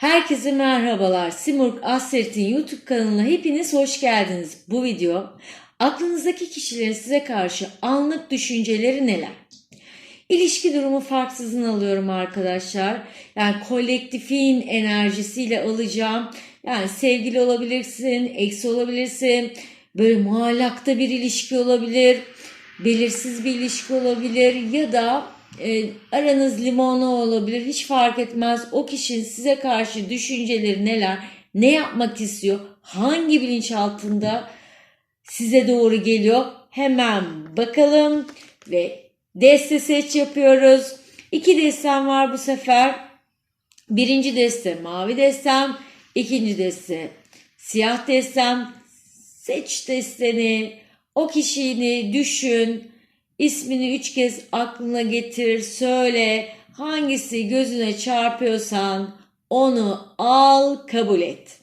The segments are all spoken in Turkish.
Herkese merhabalar. Simurg Assert'in YouTube kanalına hepiniz hoş geldiniz. Bu video aklınızdaki kişilerin size karşı anlık düşünceleri neler? İlişki durumu farksızın alıyorum arkadaşlar. Yani kolektifin enerjisiyle alacağım. Yani sevgili olabilirsin, eksi olabilirsin. Böyle muallakta bir ilişki olabilir. Belirsiz bir ilişki olabilir ya da e, aranız limonlu olabilir. Hiç fark etmez. O kişinin size karşı düşünceleri neler? Ne yapmak istiyor? Hangi bilinç altında size doğru geliyor? Hemen bakalım ve deste seç yapıyoruz. İki destem var bu sefer. Birinci deste mavi destem, ikinci deste siyah destem. Seç desteni, o kişini düşün, ismini üç kez aklına getir, söyle. Hangisi gözüne çarpıyorsan onu al, kabul et.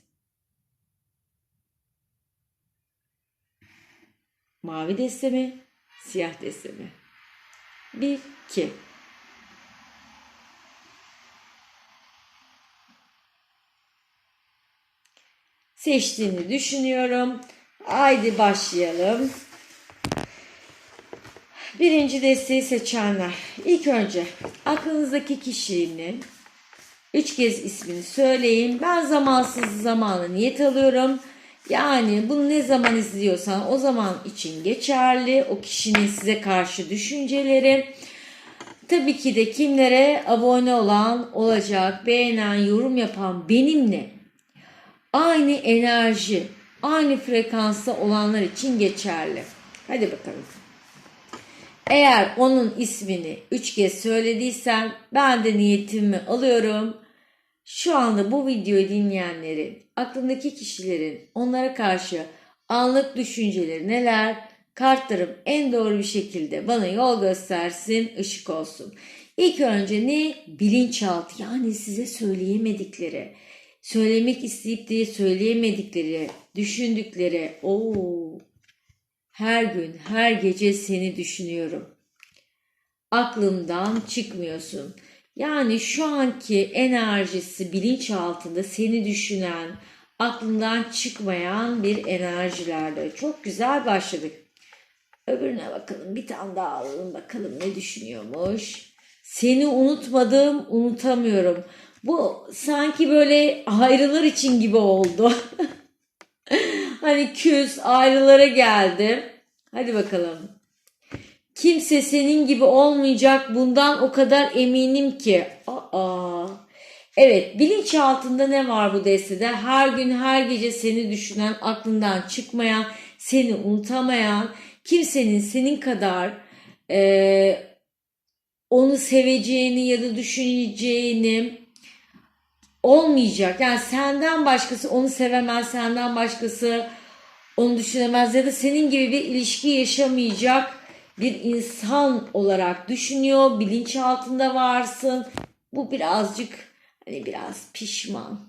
Mavi deste mi, siyah deste mi? Bir, iki. Seçtiğini düşünüyorum. Haydi başlayalım. Birinci desteği seçenler. İlk önce aklınızdaki kişinin üç kez ismini söyleyin. Ben zamansız zamana niyet alıyorum. Yani bunu ne zaman izliyorsan o zaman için geçerli. O kişinin size karşı düşünceleri. Tabii ki de kimlere abone olan olacak, beğenen, yorum yapan benimle aynı enerji, aynı frekansta olanlar için geçerli. Hadi bakalım. Eğer onun ismini üç kez söylediysen ben de niyetimi alıyorum. Şu anda bu videoyu dinleyenlerin, aklındaki kişilerin onlara karşı anlık düşünceleri neler? Kartlarım en doğru bir şekilde bana yol göstersin, ışık olsun. İlk önce ne? Bilinçaltı yani size söyleyemedikleri, söylemek isteyip diye söyleyemedikleri, düşündükleri. Oo, her gün, her gece seni düşünüyorum. Aklımdan çıkmıyorsun. Yani şu anki enerjisi bilinç altında seni düşünen, aklından çıkmayan bir enerjilerde. Çok güzel başladık. Öbürüne bakalım. Bir tane daha alalım bakalım ne düşünüyormuş. Seni unutmadım, unutamıyorum. Bu sanki böyle ayrılar için gibi oldu. hani küs ayrılara geldi. Hadi bakalım. Kimse senin gibi olmayacak bundan o kadar eminim ki. Aa. Evet bilinç altında ne var bu destede? Her gün her gece seni düşünen, aklından çıkmayan, seni unutamayan, kimsenin senin kadar e, onu seveceğini ya da düşüneceğini olmayacak. Yani senden başkası onu sevemez, senden başkası onu düşünemez ya da senin gibi bir ilişki yaşamayacak bir insan olarak düşünüyor. Bilinç altında varsın. Bu birazcık hani biraz pişman.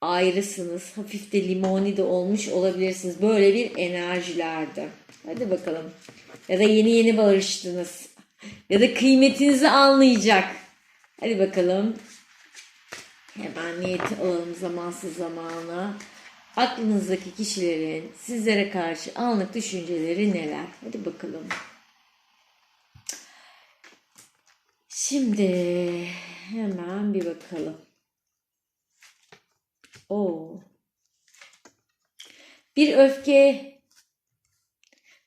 Ayrısınız. Hafif de limoni de olmuş olabilirsiniz. Böyle bir enerjilerde. Hadi bakalım. Ya da yeni yeni barıştınız. Ya da kıymetinizi anlayacak. Hadi bakalım. Hemen niyeti alalım zamansız zamana. Aklınızdaki kişilerin sizlere karşı anlık düşünceleri neler? Hadi bakalım. Şimdi hemen bir bakalım. Oo. Bir öfke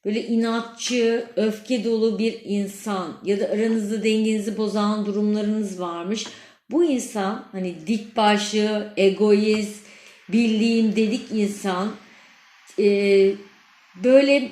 böyle inatçı, öfke dolu bir insan ya da aranızda dengenizi bozan durumlarınız varmış. Bu insan hani dik başlı, egoist, bildiğim dedik insan e, böyle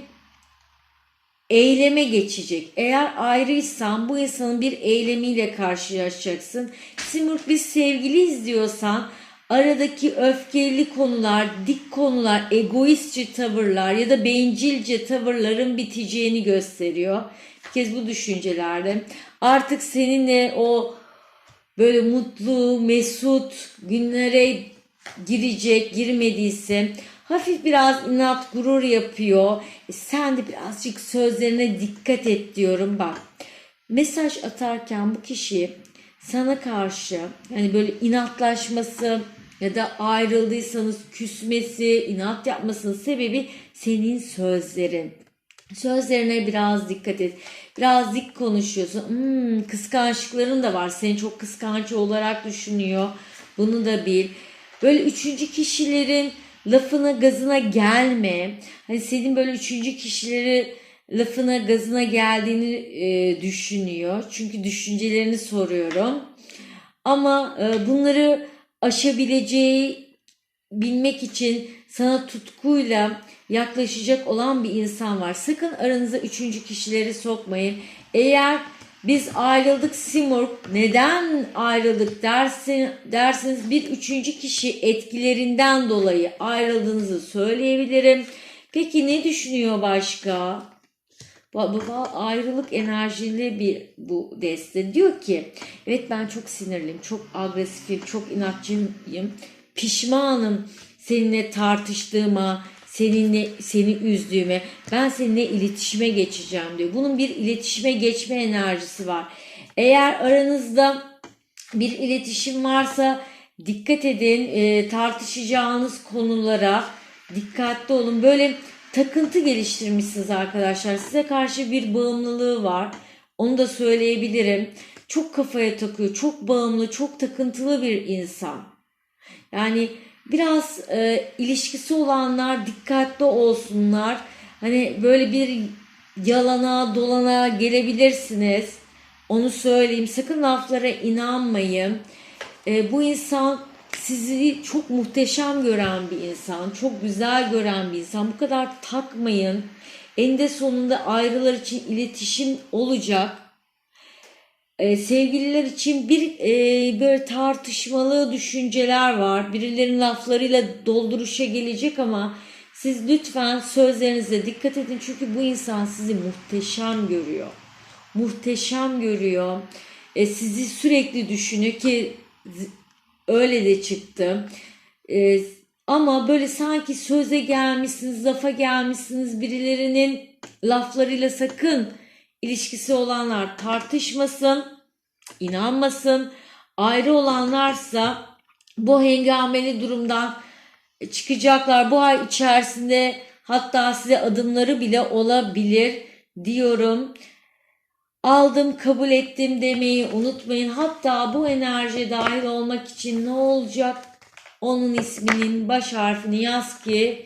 eyleme geçecek. Eğer ayrıysan bu insanın bir eylemiyle karşılaşacaksın. Simurg biz sevgiliyiz diyorsan aradaki öfkeli konular, dik konular, egoistçe tavırlar ya da bencilce tavırların biteceğini gösteriyor. Bir kez bu düşüncelerde artık seninle o böyle mutlu, mesut günlere girecek, girmediyse hafif biraz inat gurur yapıyor. E sen de birazcık sözlerine dikkat et diyorum bak. Mesaj atarken bu kişi sana karşı yani böyle inatlaşması ya da ayrıldıysanız küsmesi, inat yapmasının sebebi senin sözlerin. Sözlerine biraz dikkat et. Biraz dik konuşuyorsun. Hmm, kıskançlıkların da var. Seni çok kıskanç olarak düşünüyor. Bunu da bil. Böyle üçüncü kişilerin lafına gazına gelme. Hani senin böyle üçüncü kişileri lafına gazına geldiğini e, düşünüyor. Çünkü düşüncelerini soruyorum. Ama e, bunları aşabileceği bilmek için sana tutkuyla yaklaşacak olan bir insan var. Sakın aranıza üçüncü kişileri sokmayın. Eğer biz ayrıldık Simurg neden ayrıldık dersin, dersiniz bir üçüncü kişi etkilerinden dolayı ayrıldığınızı söyleyebilirim. Peki ne düşünüyor başka? Baba ayrılık enerjili bir bu deste. Diyor ki evet ben çok sinirliyim, çok agresifim, çok inatçıyım, pişmanım seninle tartıştığıma, seninle seni üzdüğüme, ben seninle iletişime geçeceğim diyor. Bunun bir iletişime geçme enerjisi var. Eğer aranızda bir iletişim varsa dikkat edin e, tartışacağınız konulara dikkatli olun. Böyle takıntı geliştirmişsiniz arkadaşlar. Size karşı bir bağımlılığı var. Onu da söyleyebilirim. Çok kafaya takıyor, çok bağımlı, çok takıntılı bir insan. Yani biraz e, ilişkisi olanlar dikkatli olsunlar. Hani böyle bir yalana dolana gelebilirsiniz. Onu söyleyeyim. Sakın laflara inanmayın. E, bu insan sizi çok muhteşem gören bir insan. Çok güzel gören bir insan. Bu kadar takmayın. Eninde sonunda ayrılar için iletişim olacak. Ee, sevgililer için bir e, böyle tartışmalı düşünceler var. Birilerinin laflarıyla dolduruşa gelecek ama siz lütfen sözlerinize dikkat edin. Çünkü bu insan sizi muhteşem görüyor. Muhteşem görüyor. E, sizi sürekli düşünüyor ki öyle de çıktı. E, ama böyle sanki söze gelmişsiniz, lafa gelmişsiniz birilerinin laflarıyla sakın ilişkisi olanlar tartışmasın, inanmasın. Ayrı olanlarsa bu hengameli durumdan çıkacaklar. Bu ay içerisinde hatta size adımları bile olabilir diyorum. Aldım, kabul ettim demeyi unutmayın. Hatta bu enerjiye dahil olmak için ne olacak? Onun isminin baş harfini yaz ki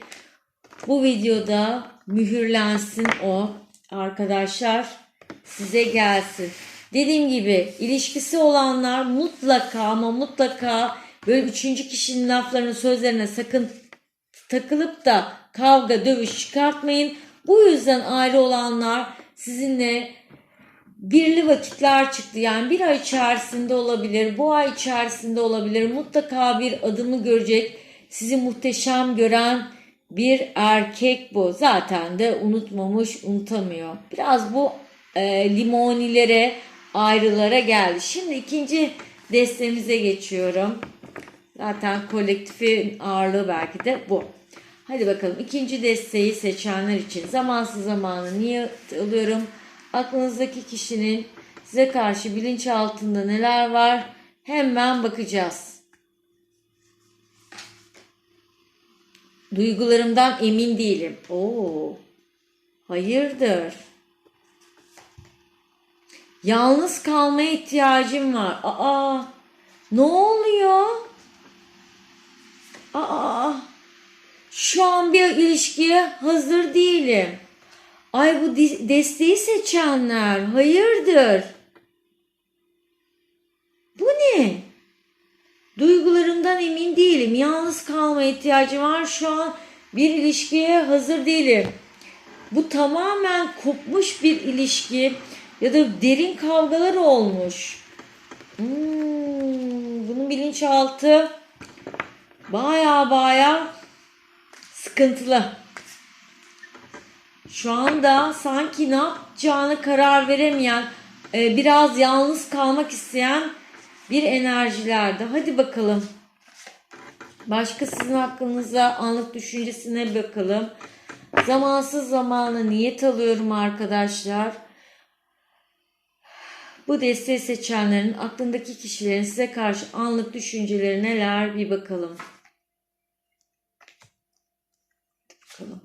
bu videoda mühürlensin o arkadaşlar size gelsin. Dediğim gibi ilişkisi olanlar mutlaka ama mutlaka böyle üçüncü kişinin laflarını sözlerine sakın takılıp da kavga dövüş çıkartmayın. Bu yüzden ayrı olanlar sizinle birli vakitler çıktı. Yani bir ay içerisinde olabilir, bu ay içerisinde olabilir. Mutlaka bir adımı görecek. Sizi muhteşem gören bir erkek bu. Zaten de unutmamış, unutamıyor. Biraz bu e, limonilere, ayrılara geldi. Şimdi ikinci destemize geçiyorum. Zaten kolektifin ağırlığı belki de bu. Hadi bakalım ikinci desteği seçenler için zamansız zamanı niye alıyorum? Aklınızdaki kişinin size karşı bilinç altında neler var? Hemen bakacağız. Duygularımdan emin değilim. Oo. Hayırdır? Yalnız kalmaya ihtiyacım var. Aa, ne oluyor? Aa, şu an bir ilişkiye hazır değilim. Ay bu desteği seçenler hayırdır? Bu ne? Duygularımdan emin değilim. Yalnız kalmaya ihtiyacım var. Şu an bir ilişkiye hazır değilim. Bu tamamen kopmuş bir ilişki ya da derin kavgalar olmuş. Hmm, bunun bilinçaltı baya baya sıkıntılı. Şu anda sanki ne yapacağını karar veremeyen, e, biraz yalnız kalmak isteyen bir enerjilerde. Hadi bakalım. Başka sizin hakkınızda anlık düşüncesine bakalım. Zamansız zamana niyet alıyorum arkadaşlar. Bu desteği seçenlerin aklındaki kişilerin size karşı anlık düşünceleri neler bir bakalım. Bakalım.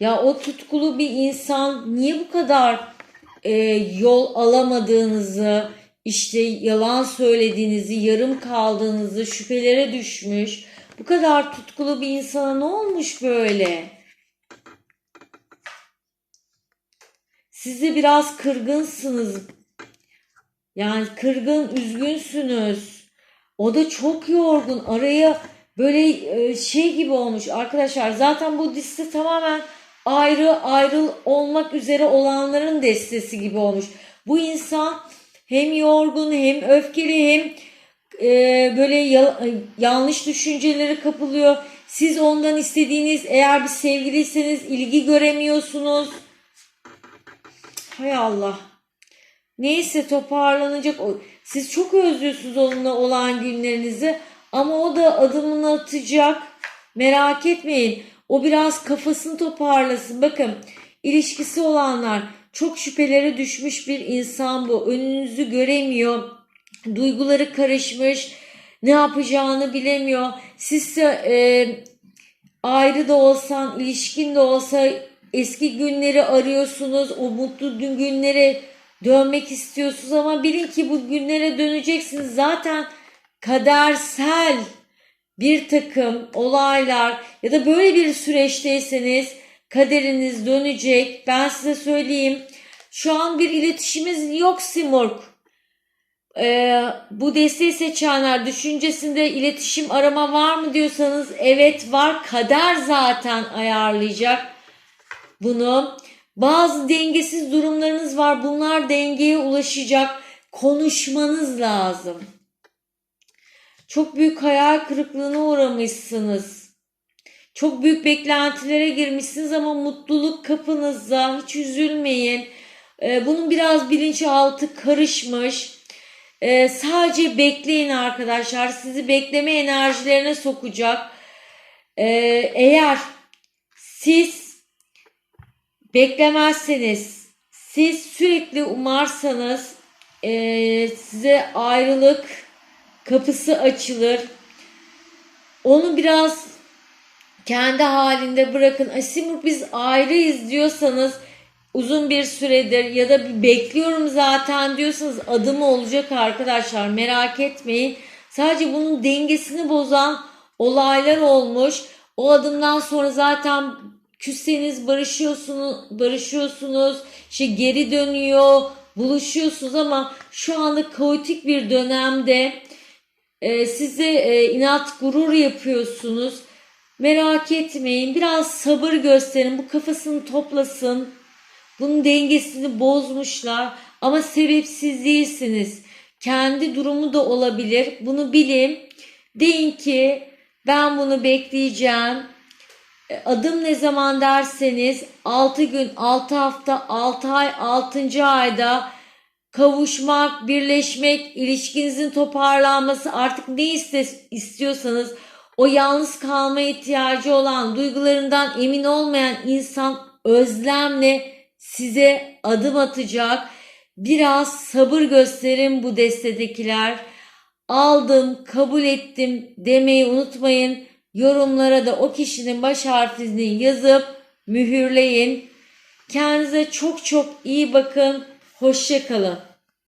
Ya o tutkulu bir insan niye bu kadar e, yol alamadığınızı, işte yalan söylediğinizi, yarım kaldığınızı, şüphelere düşmüş. Bu kadar tutkulu bir insana ne olmuş böyle? Siz de biraz kırgınsınız. Yani kırgın, üzgünsünüz. O da çok yorgun. Araya böyle e, şey gibi olmuş arkadaşlar. Zaten bu liste tamamen ayrı ayrı olmak üzere olanların destesi gibi olmuş. Bu insan hem yorgun hem öfkeli hem e, böyle ya- yanlış düşüncelere kapılıyor. Siz ondan istediğiniz eğer bir sevgiliyseniz ilgi göremiyorsunuz. Hay Allah. Neyse toparlanacak. Siz çok özlüyorsunuz onunla olan günlerinizi ama o da adımını atacak. Merak etmeyin. O biraz kafasını toparlasın. Bakın ilişkisi olanlar çok şüphelere düşmüş bir insan bu. Önünüzü göremiyor. Duyguları karışmış. Ne yapacağını bilemiyor. Siz e, ayrı da olsan, ilişkin de olsa eski günleri arıyorsunuz. O mutlu gün- günlere dönmek istiyorsunuz ama bilin ki bu günlere döneceksiniz. Zaten kadersel bir takım olaylar ya da böyle bir süreçteyseniz kaderiniz dönecek. Ben size söyleyeyim. Şu an bir iletişimimiz yok Simurg. Ee, bu desteği seçenler düşüncesinde iletişim arama var mı diyorsanız evet var. Kader zaten ayarlayacak bunu. Bazı dengesiz durumlarınız var. Bunlar dengeye ulaşacak. Konuşmanız lazım. Çok büyük hayal kırıklığına uğramışsınız. Çok büyük beklentilere girmişsiniz ama mutluluk kapınızda. Hiç üzülmeyin. Ee, bunun biraz bilinçaltı karışmış. Ee, sadece bekleyin arkadaşlar. Sizi bekleme enerjilerine sokacak. Ee, eğer siz beklemezseniz, siz sürekli umarsanız ee, size ayrılık kapısı açılır. Onu biraz kendi halinde bırakın. Asimur biz ayrıyız diyorsanız uzun bir süredir ya da bekliyorum zaten diyorsanız adımı olacak arkadaşlar merak etmeyin. Sadece bunun dengesini bozan olaylar olmuş. O adımdan sonra zaten küsseniz barışıyorsunuz, barışıyorsunuz. işte geri dönüyor, buluşuyorsunuz ama şu anda kaotik bir dönemde e, size e, inat gurur yapıyorsunuz. Merak etmeyin. Biraz sabır gösterin. Bu kafasını toplasın. Bunun dengesini bozmuşlar. Ama sebepsiz değilsiniz. Kendi durumu da olabilir. Bunu bilin. Deyin ki ben bunu bekleyeceğim. E, Adım ne zaman derseniz 6 gün, 6 hafta, 6 ay, 6. ayda kavuşmak, birleşmek, ilişkinizin toparlanması artık ne istiyorsanız o yalnız kalma ihtiyacı olan, duygularından emin olmayan insan özlemle size adım atacak. Biraz sabır gösterin bu destedekiler. Aldım, kabul ettim demeyi unutmayın. Yorumlara da o kişinin baş harfini yazıp mühürleyin. Kendinize çok çok iyi bakın. Hoşça kalın.